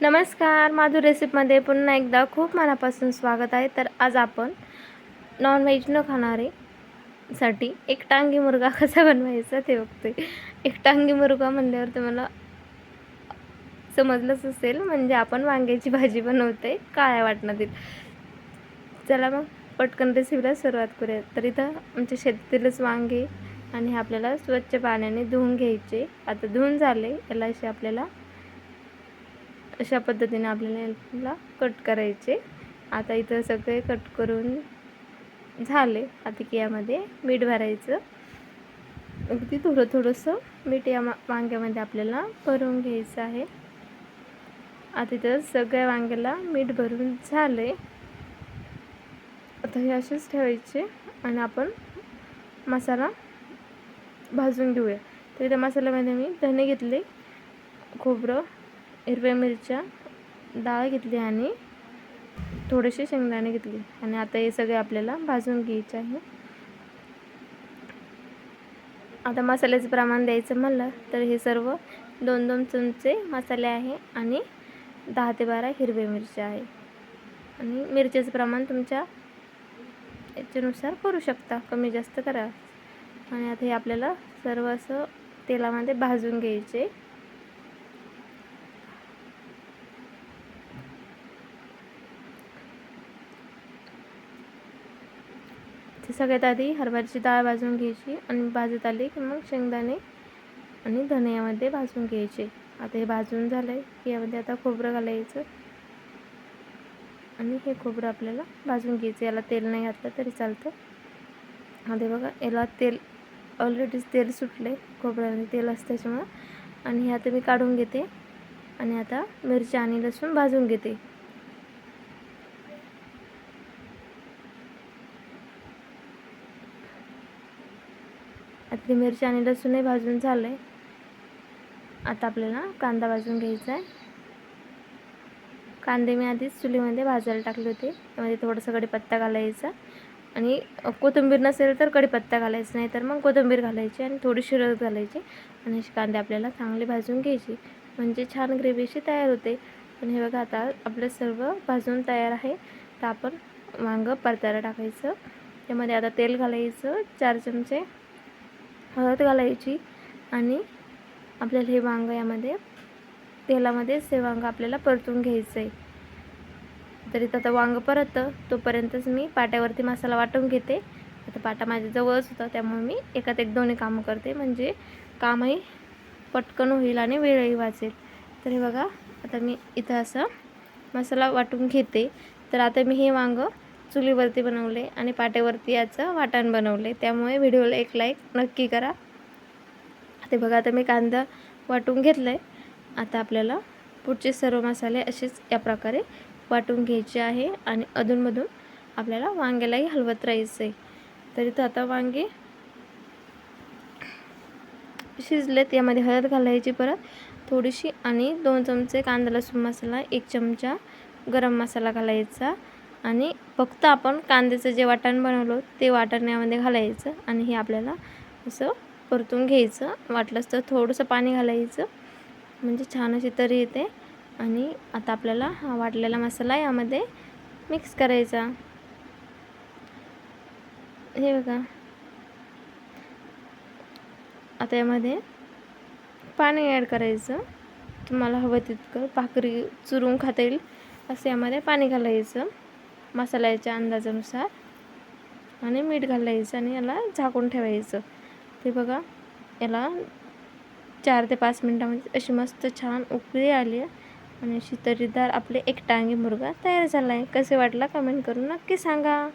नमस्कार माधुर रेसिपीमध्ये पुन्हा एकदा खूप मनापासून स्वागत आहे. तर आज आपण नॉनव्हेज न खाणारे साठी एक टांगी मुर्गा कसा बनवायचा ते बघते एक टांगी मुर्गा म्हणल्यावर तुम्हाला समजलंच असेल म्हणजे आपण वांग्याची भाजी बनवते काळ्या वाटणातील. चला मग पटकन रेसिपीला सुरुवात करूया. तर इथं आमच्या शेतातीलच वांगे आणि हे आपल्याला स्वच्छ पाण्याने धुवून घ्यायचे. आता धुवून झाले याला असे आपल्याला अशा पद्धतीने आपल्याला याला कट करायचे. आता इथं सगळे कट करून झाले. आता की यामध्ये मीठ भरायचं. अगदी थोडं थोडंसं मीठ या मा वांग्यामध्ये आपल्याला भरून घ्यायचं आहे. आता इथं सगळ्या वांग्याला मीठ भरून झाले. आता हे असेच ठेवायचे आणि आपण मसाला भाजून घेऊया. तर इथं मसाल्यामध्ये मी धने घेतले खोबरं हिरव्या मिरच्या डाळ घेतली आणि थोडेसे शेंगदाणे घेतले. आणि आता हे सगळे आपल्याला भाजून घ्यायचे आहे. आता मसाल्याचं प्रमाण द्यायचं म्हणलं तर हे सर्व दोन दोन चमचे मसाले आहे आणि दहा ते बारा हिरव्या मिरच्या आहे. आणि मिरच्याचं प्रमाण तुमच्या याच्यानुसार करू शकता. कमी जास्त करा. आणि आता हे आपल्याला सर्व असं तेलामध्ये भाजून घ्यायचे. सगळ्यात आधी हरभऱ्याची डाळ भाजून घ्यायची आणि भाजत आली की मग शेंगदाणे आणि धनियामध्ये भाजून घ्यायचे. आता हे भाजून झालं आहे की यामध्ये आता खोबरं घालायचं आणि हे खोबरं आपल्याला भाजून घ्यायचं. याला तेल नाही घातलं तरी चालतं. आता बघा याला तेल ऑलरेडीच तेल सुटलं आहे खोबऱ्यामध्ये तेल असतं त्याच्यामुळं आणि हे आता मी काढून घेते आणि आता मिरची आणि लसूण भाजून घेते. आता मिरची आणि लसूणही भाजून झालं आहे आता आपल्याला कांदा भाजून घ्यायचा आहे कांदे मी आधीच चुलीमध्ये भाजायला टाकले होते. त्यामध्ये थोडंसं कढीपत्ता घालायचा आणि कोथिंबीर नसेल तर कढीपत्ता घालायचा नाही तर मग कोथिंबीर घालायची आणि थोडीशी रस घालायची आणि असे कांदे आपल्याला चांगले भाजून घ्यायचे. म्हणजे छान ग्रेव्ही अशी तयार होते. पण हे बघा आता आपलं सर्व भाजून तयार आहे. तर आपण वांगं परतायला टाकायचं. त्यामध्ये आता तेल घालायचं चार चमचे हळद घालायची आणि आपल्याला हे वांग यामध्ये तेलामध्येच हे वांग आपल्याला परतून घ्यायचं आहे तरी आता वांग परततं तोपर्यंतच मी पाट्यावरती मसाला वाटून घेते. आता पाटा माझ्या जवळच होता त्यामुळे मी एकात एक दोन्ही कामं करते. म्हणजे कामही पटकन होईल आणि वेळही वाचेल. तर हे बघा आता मी इथं असं मसाला वाटून घेते. तर आता मी हे वांगं चुलीवरती बनवले आणि पाट्यावरती याचं वाटण बनवले. त्यामुळे व्हिडिओला एक लाईक नक्की करा. ते बघा आता मी कांदा वाटून घेतला आहे आता आपल्याला पुढचे सर्व मसाले असेच या प्रकारे वाटून घ्यायचे आहे आणि अधूनमधून आपल्याला वांग्यालाही हलवत राहायचं आहे तरी तर आता वांगे शिजलेत. यामध्ये हळद घालायची परत थोडीशी आणि दोन चमचे कांदा लसूण मसाला एक चमचा गरम मसाला घालायचा. आणि फक्त आपण कांद्याचं जे वाटण बनवलं ते वाटण यामध्ये घालायचं आणि हे आपल्याला असं परतून घ्यायचं. वाटलंच तर थोडंसं पाणी घालायचं. म्हणजे छान अशी तरी येते. आणि आता आपल्याला हा वाटलेला मसाला यामध्ये मिक्स करायचा. हे बघा. आता यामध्ये पाणी ॲड करायचं. तुम्हाला हवं तितकं भाकरी चुरून खाता येईल. असं यामध्ये पाणी घालायचं. मसाल्याच्या अंदाजानुसार आणि मीठ घालायचं आणि याला झाकून ठेवायचं. ते बघा याला चार ते पाच मिनटामध्ये अशी मस्त छान उकळी आली आहे आणि अशी तरीदार आपले एकटांगी मुर्गा तयार झाला आहे कसे वाटला कमेंट करून नक्की सांगा.